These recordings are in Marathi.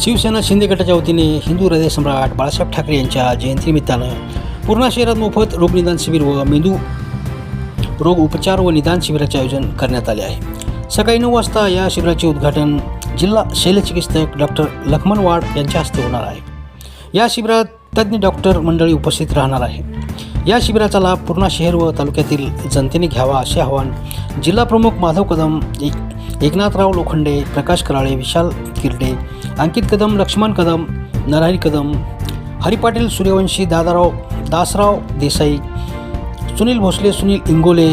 शिवसेना शिंदे गटाच्या वतीने हिंदू हृदय सम्राट बाळासाहेब ठाकरे यांच्या जयंतीनिमित्तानं पूर्णा शहरात मोफत रोगनिदान शिबिर व मेंदू रोग उपचार व निदान शिबिराचे आयोजन करण्यात आले आहे. सकाळी नऊ वाजता या शिबिराचे उद्घाटन जिल्हा शल्यचिकित्सक डॉक्टर लखमण वाड यांच्या हस्ते होणार आहे. या शिबिरात तज्ज्ञ डॉक्टर मंडळी उपस्थित राहणार आहे या शिबिराचा लाभ पूर्णा शहर व तालुक्यातील जनतेने घ्यावा असे आवाहन जिल्हाप्रमुख माधव कदम एक एकनाथराव लोखंडे प्रकाश कराळे विशाल किर्डे अंकित कदम लक्ष्मण कदम नरहरी कदम हरिपाटील सूर्यवंशी दादाराव दासराव देसाई सुनील भोसले सुनील इंगोले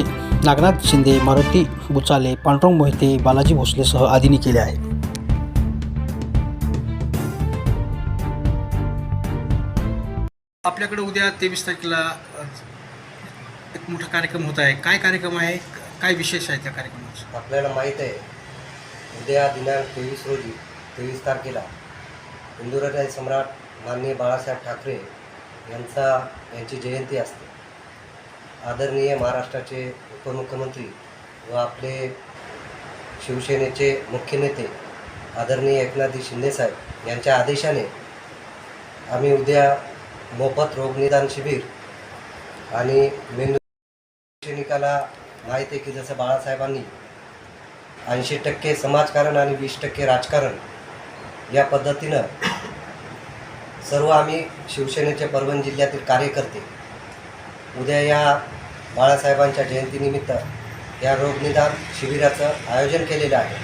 नागनाथ शिंदे मारुती बुचाले पांडुरंग मोहिते बालाजी भोसलेसह आदींनी केले आहे आपल्याकडे उद्या तेवीस तारखेला एक मोठा कार्यक्रम होत आहे. काय कार्यक्रम आहे? काय विशेष आहे त्या कार्यक्रमाचं? आपल्याला माहीत आहे उद्या दिनांक तेवीस रोजी तेवीस तारखेला हिंदू सम्राट माननीय बाळासाहेब ठाकरे यांचा यांची जयंती असते. आदरणीय महाराष्ट्राचे उपमुख्यमंत्री व आपले शिवसेनेचे मुख्य नेते आदरणीय एकनाथजी शिंदेसाहेब यांच्या आदेशाने आम्ही उद्या मोफत रोगनिदान शिबिर आणि मेंदू सैनिकाला माहिती आहे की जसं बाळासाहेबांनी ऐंशी टक्के समाजकारण आणि वीस टक्के राजकारण या पद्धतीनं सर्व आम्ही शिवसेनेचे परभणी जिल्ह्यातील कार्यकर्ते उद्या या बाळासाहेबांच्या जयंतीनिमित्त या रोगनिदान शिबिराचं आयोजन केलेलं आहे.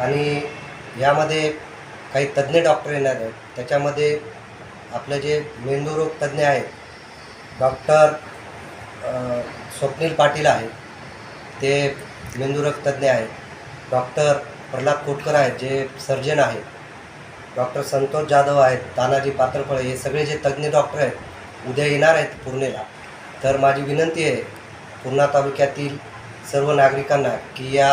आणि यामध्ये काही तज्ज्ञ डॉक्टर येणार आहेत. त्याच्यामध्ये आपलं जे मेंदूरोग तज्ज्ञ आहेत डॉक्टर स्वप्नील पाटील आहेत ते मेंदुरोग तज्ज्ञ आहेत डॉक्टर प्रल्हाद कोटकर आहेत जे सर्जन आहेत. डॉक्टर संतोष जाधव आहेत तानाजी पात्रफळे हे सगळे जे तज्ज्ञ डॉक्टर आहेत उद्या येणार आहेत पूर्णेला. तर माझी विनंती आहे पूर्णा तालुक्यातील सर्व नागरिकांना की या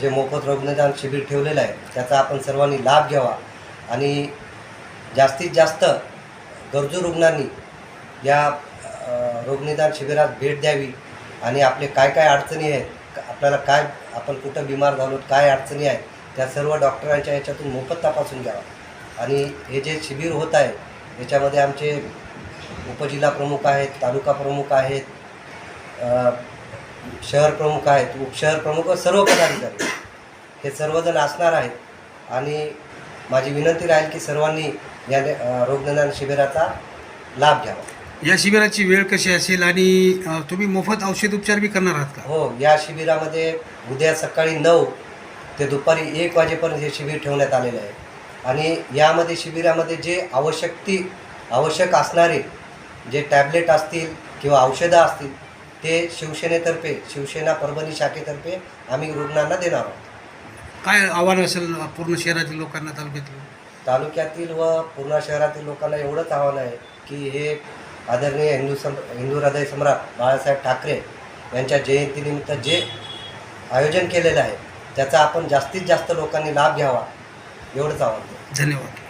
जे मोफत रुग्णदान शिबिर ठेवलेलं आहे त्याचा आपण सर्वांनी लाभ घ्यावा. आणि जास्तीत जास्त गरजू रुग्णांनी या रोगनिदान शिबिरात भेट द्यावी. आणि आपले काय काय अडचणी आहेत आपल्याला काय आपण कुठं बिमार झालो काय अडचणी आहेत त्या सर्व डॉक्टरांच्या याच्यातून मोफत तपासून घ्यावा. आणि हे जे शिबिर होत आहे याच्यामध्ये आमचे उपजिल्हा प्रमुख आहेत तालुका प्रमुख आहेत शहर प्रमुख आहेत उपशहर प्रमुख व सर्व पदाधिकारी. हे सर्वजण असणार आहेत. आणि माझी विनंती राहील की सर्वांनी या रोगनिदान शिबिराचा लाभ घ्यावा. या शिबिराची वेळ कशी असेल आणि तुम्ही मोफत औषध उपचार बी करणार आहात का? हो या शिबिरामध्ये उद्या सकाळी नऊ ते दुपारी एक वाजेपर्यंत हे शिबिर ठेवण्यात आलेलं आहे. आणि यामध्ये शिबिरामध्ये जे आवश्यक ती आवश्यक असणारे जे टॅबलेट असतील किंवा औषधं असतील ते शिवसेनेतर्फे शिवसेना परभणी शाखेतर्फे आम्ही रुग्णांना देणार आहोत. काय आव्हान असेल पूर्ण शहरातील लोकांना तालुक्यातील? तालुक्यातील व पूर्णा शहरातील लोकांना एवढंच आव्हान आहे की हे आदरणीय हिंदू सम हिंदू हृदय सम्राट बाळासाहेब ठाकरे यांच्या जयंतीनिमित्त जे आयोजन केलेलं आहे त्याचा आपण जास्तीत जास्त लोकांनी लाभ घ्यावा एवढंच आव्हान. धन्यवाद.